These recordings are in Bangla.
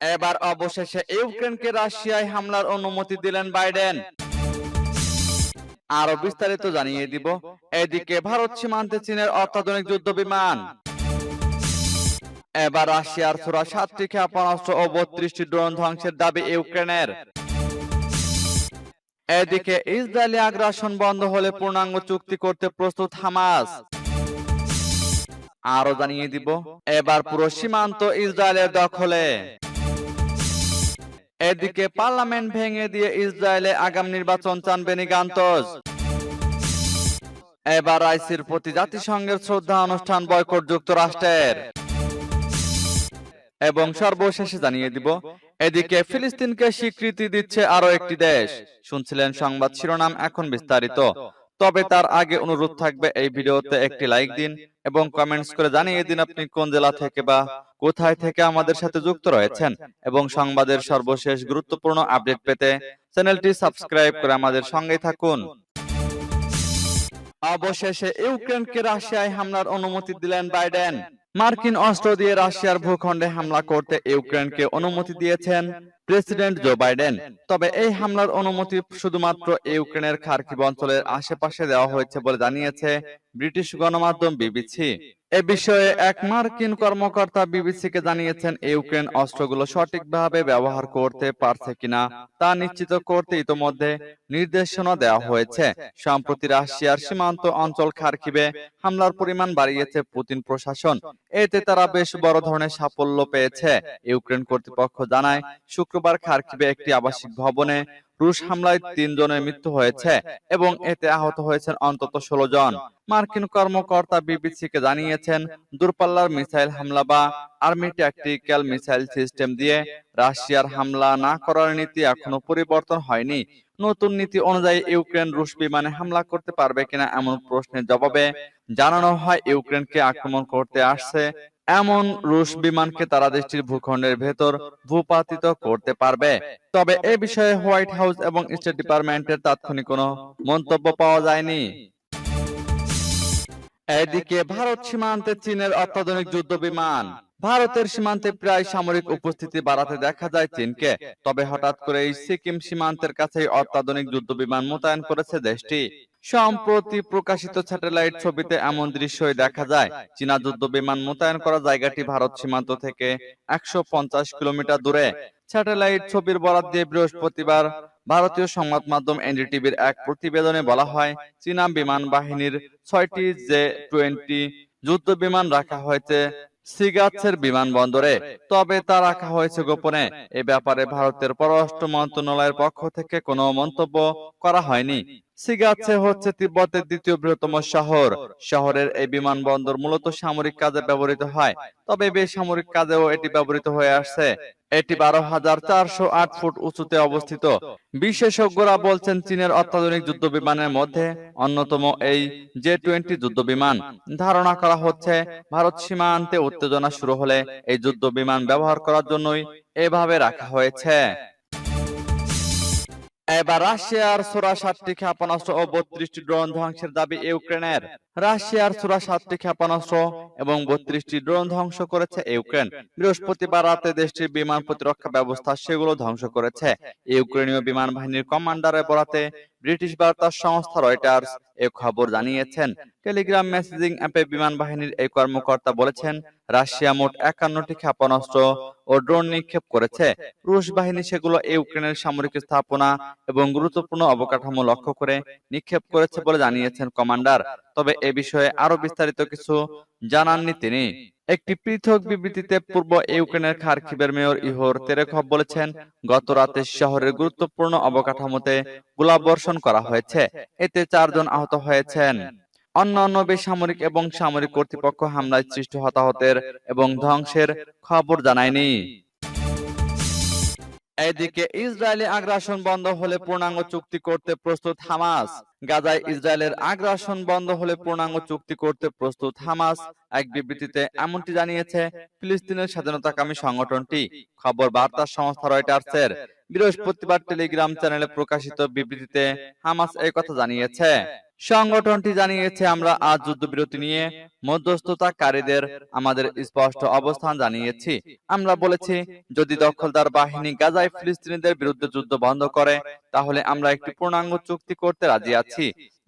এবার অবশেষে ইউক্রেনকে রাশিয়ায় হামলার অনুমতি দিলেন বাইডেন। আরও বিস্তারিত জানিয়ে দিব। এদিকে ভারত সীমান্তে চীনের অত্যাধুনিক যুদ্ধ বিমান। এবার রাশিয়ার ছোড়া সাতটি ক্ষেপণাস্ত্র ও বত্রিশটি ড্রোন ধ্বংসের দাবি ইউক্রেনের। এদিকে ইসরায়েলি আগ্রাসন বন্ধ হলে পূর্ণাঙ্গ চুক্তি করতে প্রস্তুত হামাস। আরও জানিয়ে দিব। এবার পুরো সীমান্ত ইসরায়েলের দখলে। এদিকে পার্লামেন্ট ভেঙে দিয়ে ইসরায়েলে আগাম নির্বাচন চান বেনি গান্তজ এবার আইসির প্রতি জাতিসংঘের শ্রদ্ধা অনুষ্ঠান বয়কট যুক্তরাষ্ট্রের। এবং সর্বশেষে জানিয়ে দিব এদিকে ফিলিস্তিনকে স্বীকৃতি দিচ্ছে আরও একটি দেশ। শুনছিলেন সংবাদ শিরোনাম এখন বিস্তারিত। তবে তার আগে অনুরোধ থাকবে এই ভিডিওতে একটি লাইক দিন এবং কমেন্টস করে জানিয়ে দিন আপনি কোন জেলা থেকে বা কোথায় থেকে আমাদের সাথে যুক্ত রয়েছেন এবং সংবাদের সর্বশেষ গুরুত্বপূর্ণ আপডেট পেতে চ্যানেলটি সাবস্ক্রাইব করে আমাদের সঙ্গে থাকুন। অবশেষে ইউক্রেনকে রাশিয়ায় হামলার অনুমতি দিলেন বাইডেন। মার্কিন অস্ত্র দিয়ে রাশিয়ার ভূখণ্ডে হামলা করতে ইউক্রেনকে অনুমতি দিয়েছেন। President Joe Biden. তবে এই হামলার অনুমতি শুধুমাত্র ইউক্রেনের খার্কিভ অঞ্চলের আশেপাশে দেওয়া হয়েছে বলে জানিয়েছে ব্রিটিশ গণমাধ্যম বিবিসি। এ বিষয়ে এক মার্কিন কর্মকর্তা বিবিসিকে জানিয়েছেন ইউক্রেন অস্ত্রগুলো সঠিকভাবে ব্যবহার করতে পারছে কিনা তা নিশ্চিত করতে ইতোমধ্যে নির্দেশনা দেওয়া হয়েছে। সম্প্রতি রাশিয়ার সীমান্ত অঞ্চল খার্কিবে হামলার পরিমাণ বাড়িয়েছে পুতিন প্রশাসন। এতে তারা বেশ বড় ধরনের সাফল্য পেয়েছে। ইউক্রেন কর্তৃপক্ষ জানায় শুক্রবার খার্কিবে একটি আবাসিক ভবনে রুশ হামলায় তিনজনের মৃত্যু হয়েছে এবং এতে আহত হয়েছেন অন্তত ষোলো জন। মার্কিন কর্মকর্তা বিবিসিকে জানিয়েছেন দূরপাল্লার মিসাইল হামলা বা আর্মি ট্যাকটিক্যাল মিসাইল সিস্টেম দিয়ে রাশিয়ার হামলা না করার নীতি এখনও পরিবর্তন হয়নি। নতুন নীতি অনুযায়ী ইউক্রেন রুশ বিমানে হামলা করতে পারবে কিনা এমন প্রশ্নের জবাবে জানানো হয় ইউক্রেনকে আক্রমণ করতে আসছে। এমন রুশ বিমানকে তারা দেশটির ভূখণ্ডের ভেতর ভূপাতিত করতে পারবে। তবে এ বিষয়ে হোয়াইট হাউস এবং স্টেট ডিপার্টমেন্টের তাৎক্ষণিক কোনো মন্তব্য পাওয়া যায়নি। এদিকে ভারত সীমান্তে চীনের অত্যাধুনিক যুদ্ধ বিমান ভারতের সীমান্তে প্রায় সামরিক উপস্থিতি বাড়াতে দেখা যায় চীনকে। তবে হঠাৎ করে এই সিকিম সীমান্তের কাছেই অত্যাধুনিক যুদ্ধ বিমান মোতায়েন করেছে দেশটি। সম্প্রতি প্রকাশিত স্যাটেলাইট ছবিতে এমন দৃশ্যই দেখা যায়, চীনা যুদ্ধ বিমান মোতায়েন করা জায়গাটি ভারত সীমান্ত থেকে একশো পঞ্চাশ কিলোমিটার দূরে। স্যাটেলাইট ছবির বরাত দিয়ে বৃহস্পতিবার ভারতীয় সংবাদ মাধ্যম এনডিটিভির এক প্রতিবেদনে বলা হয়, চীনা বিমান বাহিনীর ছয়টি জে টোয়েন্টি যুদ্ধ বিমান রাখা হয়েছে। সিগাচ্ছের বিমানবন্দরে, তবে তা রাখা হয়েছে গোপনে। এ ব্যাপারে ভারতের পররাষ্ট্র মন্ত্রণালয়ের পক্ষ থেকে কোনো মন্তব্য করা হয়নি। সিগাচ্ছে হচ্ছে তিব্বতের দ্বিতীয় বৃহত্তম শহর। শহরের এই বিমানবন্দর মূলত সামরিক কাজে ব্যবহৃত হয়, তবে বেসামরিক কাজেও এটি ব্যবহৃত হয়ে আসছে। এটি বারো হাজার চারশো আট ফুট উঁচুতে অবস্থিত। বিশেষজ্ঞরা বলছেন চীনের অত্যাধুনিক যুদ্ধ বিমানের মধ্যে অন্যতম এই জে টোয়েন্টি যুদ্ধ বিমান। ধারণা করা হচ্ছে, ভারত সীমান্তে উত্তেজনা শুরু হলে এই যুদ্ধ বিমান ব্যবহার করার জন্যই এভাবে রাখা হয়েছে। এবার রাশিয়ার সোরা সাতটি ক্ষেপণাস্ত্র ও বত্রিশটি ড্রোন ধ্বংসের দাবি ইউক্রেনের। রাশিয়ার সোরা সাতটি ক্ষেপণাস্ত্র এবং বত্রিশটি ড্রোন ধ্বংস করেছে ইউক্রেন। বৃহস্পতিবার রাতে দেশটির বিমান প্রতিরক্ষা ব্যবস্থা সেগুলো ধ্বংস করেছে। ইউক্রেনীয় বিমান বাহিনীর কমান্ডারের বরাতে ব্রিটিশ বার্তা সংস্থা রয়টার্স এ খবর জানিয়েছেন। টেলিগ্রাম মেসেজিং অ্যাপে বিমান বাহিনীর এই কর্মকর্তা বলেছেন, রাশিয়া মোট একান্নটি ক্ষেপণাস্ত্র ও ড্রোন নিক্ষেপ করেছে। রুশ বাহিনী সেগুলো ইউক্রেনের সামরিক স্থাপনা এবং গুরুত্বপূর্ণ অবকাঠামো লক্ষ্য করে নিক্ষেপ করেছে বলে জানিয়েছেন কমান্ডার। তবে এ বিষয়ে আরও বিস্তারিত কিছু জানাননি তিনি। একটি পৃথক বিবৃতিতে পূর্ব ইউক্রেনের খার্কিবের মেয়র ইহোর তেরেখভ বলেছেন, গত রাতে শহরের গুরুত্বপূর্ণ অবকাঠামোতে গোলাবর্ষণ করা হয়েছে। এতে চারজন আহত হয়েছেন। অন্যান্য বেসামরিক এবং সামরিক কর্তৃপক্ষ হামলায় সৃষ্ট হতাহতের এবং ধ্বংসের খবর জানায়নি। এদিকে ইসরায়েলি আগ্রাসন বন্ধ হলে পূর্ণাঙ্গ চুক্তি করতে প্রস্তুত হামাস। গাজায় ইসরায়েলের আগ্রাসন বন্ধ হলে পূর্ণাঙ্গ চুক্তি করতে প্রস্তুত হামাস। এক বিবৃতিতে এমনটি জানিয়েছে, ফিলিস্তিনের স্বাধীনতাকামী সংগঠনটি। খবর বার্তা সংস্থা রয়টার্সের বৃহস্পতিবার টেলিগ্রাম চ্যানেলে প্রকাশিত বিবৃতিতে হামাস এই কথা জানিয়েছে। সংগঠনটি জানিয়েছে, আমরা আজ যুদ্ধবিরতি নিয়ে মধ্যস্থতাকারীদের আমাদের স্পষ্ট অবস্থান জানিয়েছি। আমরা বলেছি, যদি দখলদার বাহিনী গাজায় ফিলিস্তিনিদের বিরুদ্ধে যুদ্ধ বন্ধ করে, তাহলে আমরা একটি পূর্ণাঙ্গ চুক্তি করতে রাজি আছি,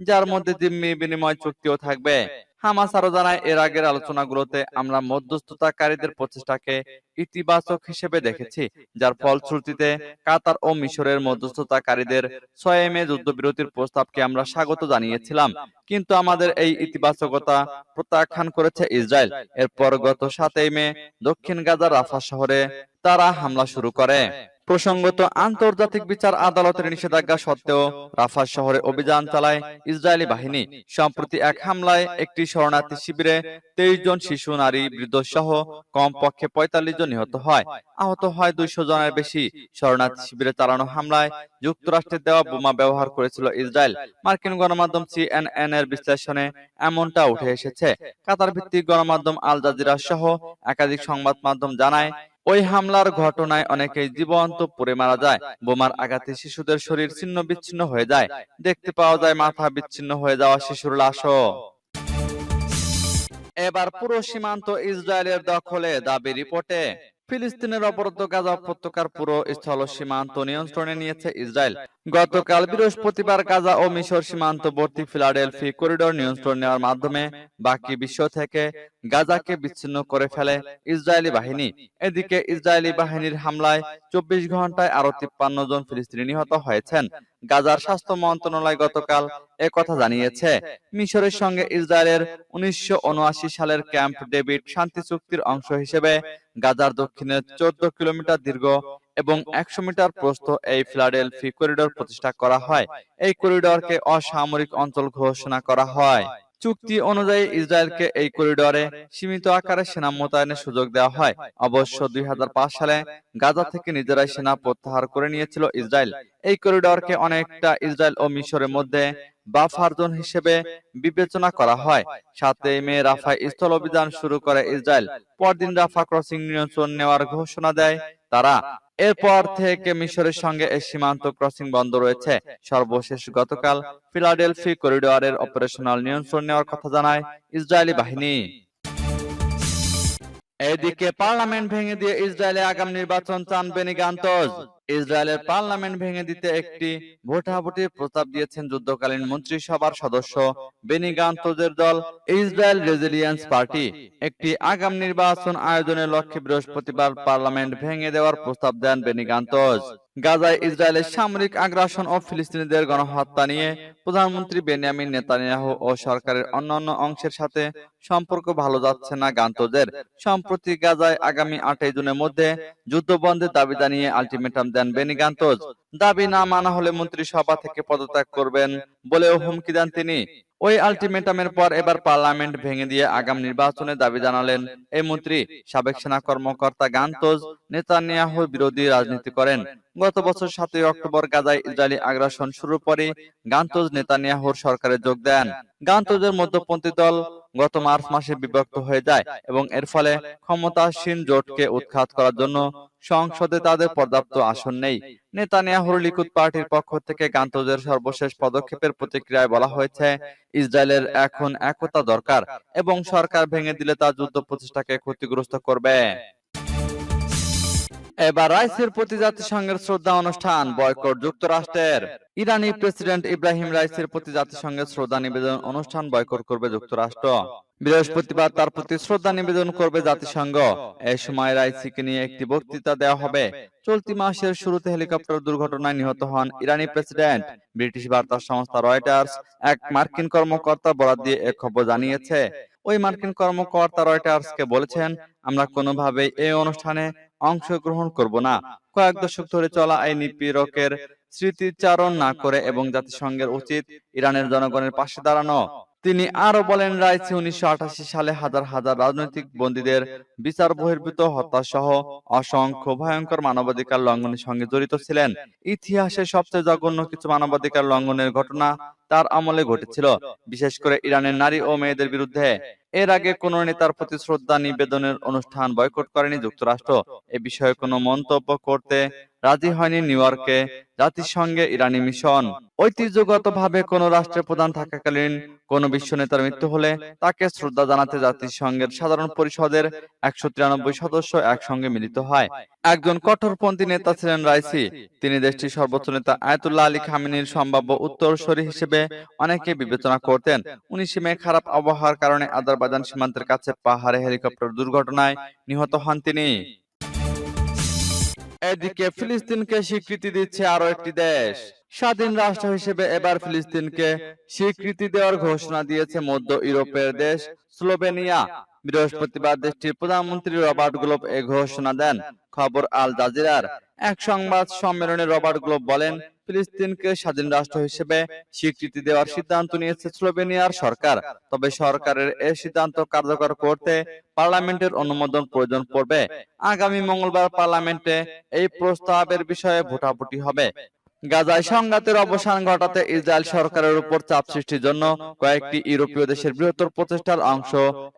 যার মধ্যে জিম্মি বিনিময় চুক্তিও থাকবে। হামাস আরও জানায়, এর আগের আলোচনাগুলোতে আমরা মধ্যস্থতাকারীদের প্রচেষ্টাকে ইতিবাচক হিসেবে দেখেছি, যার ফলশ্রুতিতে কাতার ও মিশরের মধ্যস্থতাকারীদের ছয় মে যুদ্ধবিরতির প্রস্তাবকে আমরা স্বাগত জানিয়েছিলাম। কিন্তু আমাদের এই ইতিবাচকতা প্রত্যাখ্যান করেছে ইসরায়েল। এরপর গত সাতই মে দক্ষিণ গাজার রাফা শহরে তারা হামলা শুরু করে। প্রসঙ্গত আন্তর্জাতিক বিচার আদালতের নিষেধাজ্ঞা সত্ত্বেও রাফা শহরে অভিযান চালায় ইসরায়েলি বাহিনী। সম্প্রতি এক হামলায় একটি শরণার্থী শিবিরে তেইশ জন শিশু, নারী বৃদ্ধ সহ কমপক্ষে পঁয়তাল্লিশ জন নিহত হয়। আহত হয় দুইশো জনের বেশি। শরণার্থী শিবিরে চালানো হামলায় যুক্তরাষ্ট্রের দেওয়া বোমা ব্যবহার করেছিল ইসরায়েল। মার্কিন গণমাধ্যম সিএনএন এর বিশ্লেষণে এমনটা উঠে এসেছে। কাতার ভিত্তিক গণমাধ্যম আল জাজিরা সহ একাধিক সংবাদ মাধ্যম জানায় ওই হামলার ঘটনায় অনেকেই জীবন্ত পড়ে মারা যায়। বোমার আঘাতে শিশুদের শরীর ছিন্ন বিচ্ছিন্ন হয়ে যায়। দেখতে পাওয়া যায় মাথা বিচ্ছিন্ন হয়ে যাওয়া শিশুর লাশও। এবার পুরো সীমান্ত ইসরায়েলের দখলে, দাবি রিপোর্টে। ফিলিস্তিনের অবরুদ্ধ গাজা উপত্যকার পুরো স্থল সীমান্ত নিয়ন্ত্রণে নিয়েছে ইসরায়েল। গতকাল বৃহস্পতিবার গাজা ও মিশর সীমান্তবর্তী ফিলাডেলফি করিডোর নিয়ন্ত্রণ নেওয়ার মাধ্যমে বাকি বিশ্ব থেকে গাজাকে বিচ্ছিন্ন করে ফেলে ইসরায়েলি বাহিনী। এদিকে ইসরায়েলি বাহিনীর হামলায় চব্বিশ ঘন্টায় আরও তিপ্পান্ন জন ফিলিস্তিনি নিহত হয়েছেন। গাজার স্বাস্থ্য মন্ত্রণালয় গতকাল কথা জানিয়েছে। মিশরের সঙ্গে ইসরায়েলের উনিশশো উনআশি সালের ক্যাম্প ডেভিড শান্তি চুক্তির অংশ হিসেবে গাজার দক্ষিণে চোদ্দ কিলোমিটার দীর্ঘ এবং একশো মিটার প্রস্থ এই ফিলাডেলফি করিডোর প্রতিষ্ঠা করা হয়। এই করিডোরকে অসামরিক অঞ্চল ঘোষণা করা হয়। চুক্তি অনুযায়ী ইসরায়েলকে এই করিডোরে সীমিত আকারে সেনা মোতায়েনের সুযোগ দেওয়া হয়। অবশ্য দুই সালে গাজা থেকে নিজেরাই সেনা প্রত্যাহার করে নিয়েছিল ইসরায়েল। এই করিডোরকে অনেকটা ইসরায়েল ও মিশরের মধ্যে বাফার হিসেবে বিবেচনা করা হয়। সাথে মে রাফায় স্থল অভিযান শুরু করে ইসরায়েল। পরদিন রাফা ক্রসিং নিয়ন্ত্রণ নেওয়ার ঘোষণা দেয় তারা। এরপর থেকে মিশরের সঙ্গে এই সীমান্ত ক্রসিং বন্ধ রয়েছে। সর্বশেষ গতকাল ফিলাডেলফি করিডোরের অপারেশনাল নিয়ন্ত্রণ নেওয়ার কথা জানায় ইসরায়েলি বাহিনী। এদিকে পার্লামেন্ট ভেঙে দিয়ে ইসরায়েলে আগাম নির্বাচন চান বেনি গান্তজ ইসরায়েলের পার্লামেন্ট ভেঙে দিতে একটি ভোটাভুটির প্রস্তাব দিয়েছেন যুদ্ধকালীন মন্ত্রিসভার সদস্য বেনি গান্তজের দল ইসরায়েল রেজিলিয়েন্স পার্টি। একটি আগাম নির্বাচন আয়োজনের লক্ষ্যে বৃহস্পতিবার পার্লামেন্ট ভেঙে দেওয়ার প্রস্তাব দেন বেনি গান্তজ। গাজায় ইসরায়েলের সামরিক আগ্রাসন ও ফিলিস্তিনিদের গণহত্যা নিয়ে প্রধানমন্ত্রী বেনিয়ামিন নেতানিয়াহু ও সরকারের অন্যান্য অংশের সাথে সম্পর্ক ভালো যাচ্ছে না গান্তজের। সম্প্রতি গাজায় আগামী আটই জুনের মধ্যে যুদ্ধবন্ধের দাবি জানিয়ে আলটিমেটাম দেন বেনি গান্তজ। দাবি না মানা হলে মন্ত্রিসভা থেকে পদত্যাগ করবেন বলেও হুমকি দেন তিনি। ওই আলটিমেটামের পর এবার পার্লামেন্ট ভেঙে দিয়ে আগাম নির্বাচনের দাবি জানালেন এই মন্ত্রী। সাবেক সেনা কর্মকর্তা গান্তজ নেতানিয়াহু বিরোধী রাজনীতি করেন। গত বছর সাতই অক্টোবর গাজায় ইসরায়েলি আগ্রাসন শুরুর পরে গান্তজ নেতানিয়াহুর সরকারে যোগ দেন। গান্তজের মধ্যপন্থী দল গত মার্চ মাসে বিভক্ত হয়ে যায় এবং এর ফলে ক্ষমতাসীন জোটকে উৎখাত করার জন্য সংসদে তাদের পর্যাপ্ত আসন নেই। নেতানিয়াহুর লিকুদ পার্টির পক্ষ থেকে গান্তজের সর্বশেষ পদক্ষেপের প্রতিক্রিয়ায় বলা হয়েছে, ইসরায়েলের এখন একতা দরকার এবং সরকার ভেঙে দিলে তা যুদ্ধ প্রচেষ্টাকে ক্ষতিগ্রস্ত করবে। এবার রাইসির প্রতি জাতিসংঘের শ্রদ্ধা অনুষ্ঠান, বয়কট যুক্তরাষ্ট্রের। ইরানি প্রেসিডেন্ট ইব্রাহিম রাইসির প্রতি জাতিসংঘের শ্রদ্ধা নিবেদন অনুষ্ঠান বয়কট করবে যুক্তরাষ্ট্র। বৃহস্পতিবার তার প্রতি শ্রদ্ধা নিবেদন করবে জাতিসংঘ। এই সময় রাইসিকে নিয়ে একটি বক্তৃতা দেওয়া হবে। চলতি মাসের শুরুতে হেলিকপ্টার দুর্ঘটনায় নিহত হন ইরানি প্রেসিডেন্ট। ব্রিটিশ বার্তা সংস্থা রয়টার্স এক মার্কিন কর্মকর্তা বরাদ দিয়ে এ খবর জানিয়েছে। ওই মার্কিন কর্মকর্তা রয়টার্সকে বলেছেন, আমরা কোনোভাবেই এই অনুষ্ঠানে অংশগ্রহণ করব না। কয়েক দশক ধরে চলা এই নিপীড়কের স্মৃতিচারণ না করে এবং জাতিসংঘের উচিত ইরানের জনগণের পাশে দাঁড়ানো। তিনি আরও বলেন রাইসি উনিশশো আঠাশি সালে হাজার হাজার রাজনৈতিক বন্দীদের বিচার বহির্ভূত হত্যা সহ অসংখ্য ভয়ঙ্কর মানবাধিকার লঙ্ঘনের সঙ্গে জড়িত ছিলেন। ইতিহাসে সবচেয়ে জঘন্য কিছু মানবাধিকার লঙ্ঘনের ঘটনা তার আমলে ঘটেছিল বিশেষ করে ইরানের নারী ও মেয়েদের বিরুদ্ধে। এর আগে কোন নেতার প্রতি শ্রদ্ধা নিবেদনের অনুষ্ঠান বয়কট করেনি যুক্তরাষ্ট্র। এ বিষয়ে কোনো মন্তব্য করতে রাজি হয়নি নিউ ইয়র্কে জাতিসংঘে ইরানি মিশন। ঐতিহ্যগতভাবে কোন রাষ্ট্রের প্রধান থাকাকালীন কোন বিশ্ব নেতার মৃত্যু হলে তাকে শ্রদ্ধা জানাতে জাতিসংঘের সাধারণ পরিষদের একশো তিরানব্বই সদস্য একসঙ্গে মিলিত হয়। একজন কঠোরপন্থী নেতা ছিলেন রাইসি। তিনি দেশটির সর্বোচ্চ নেতা আয়াতুল্লাহ আলী খামিনীর সম্ভাব্য উত্তরসূরি হিসেবে অনেকে বিবেচনা করতেন। উনিশে মে খারাপ আবহাওয়ার কারণে আজারবাইজান সীমান্তের কাছে পাহাড়ে হেলিকপ্টার দুর্ঘটনায় নিহত হন তিনি। এদিকে ফিলিস্তিনকে স্বীকৃতি দিচ্ছে আরও একটি দেশ। স্বাধীন রাষ্ট্র হিসেবে এবার ফিলিস্তিনকে স্বীকৃতি দেওয়ার ঘোষণা দিয়েছে মধ্য ইউরোপের দেশ স্লোভেনিয়া। বৃহস্পতিবার দেশটির প্রধানমন্ত্রী রবার্ট গ্লোব এ ঘোষণা দেন। খবর আল জাজিরার এক সংবাদ সম্মেলনে রবার্ট গ্লোব বলেন, ফিলিস্তিনকে স্বাধীন রাষ্ট্র হিসেবে স্বীকৃতি দেওয়ার সিদ্ধান্ত নিয়েছে স্লোভেনিয়ার সরকার। তবে সরকারের এই সিদ্ধান্ত কার্যকর করতে পার্লামেন্টের অনুমোদন প্রয়োজন পড়বে। আগামী মঙ্গলবার পার্লামেন্টে এই প্রস্তাবের বিষয়ে ভোটাভুটি হবে। গাজায় সংঘাতের অবসান ঘটাতে ইসরায়েল সরকারের উপর চাপ সৃষ্টির জন্য কয়েকটি ইউরোপীয় দেশের বৃহত্তর প্রচেষ্টার অংশ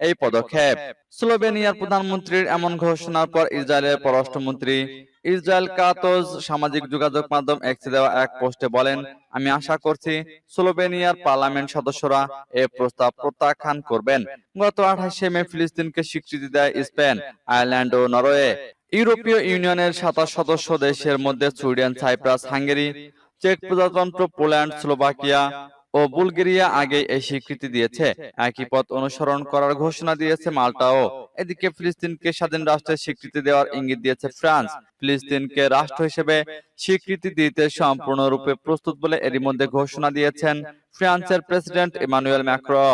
এই পদক্ষেপ। স্লোভেনিয়ার প্রধানমন্ত্রীর এমন ঘোষণার পর ইসরায়েলের পররাষ্ট্রমন্ত্রী ইসরায়েল কাতজ সামাজিক যোগাযোগ মাধ্যম এক্সে দেওয়া এক পোস্টে বলেন আমি আশা করছি স্লোভেনিয়ার পার্লামেন্ট সদস্যরা এ প্রস্তাব প্রত্যাখ্যান করবেন। গত আঠাশে মে ফিলিস্তিনকে স্বীকৃতি দেয় স্পেন আয়ারল্যান্ড ও নরওয়ে। ইউরোপীয় ইউনিয়নের সাতাশ সদস্য দেশের মধ্যে সুইডেন সাইপ্রাস হাঙ্গেরি চেক প্রজাতন্ত্র পোল্যান্ড স্লোভাকিয়া ও বুলগেরিয়া আগে এই স্বীকৃতি দিয়েছে। একই পথ অনুসরণ করার ঘোষণা দিয়েছে মাল্টাও। এদিকে ফিলিস্তিনকে স্বাধীন রাষ্ট্রের স্বীকৃতি দেওয়ার ইঙ্গিত দিয়েছে ফ্রান্স। ফিলিস্তিনকে রাষ্ট্র হিসেবে স্বীকৃতি দিতে সম্পূর্ণরূপে প্রস্তুত বলে এরই মধ্যে ঘোষণা দিয়েছেন ফ্রান্সের প্রেসিডেন্ট ইমানুয়েল ম্যাক্রো।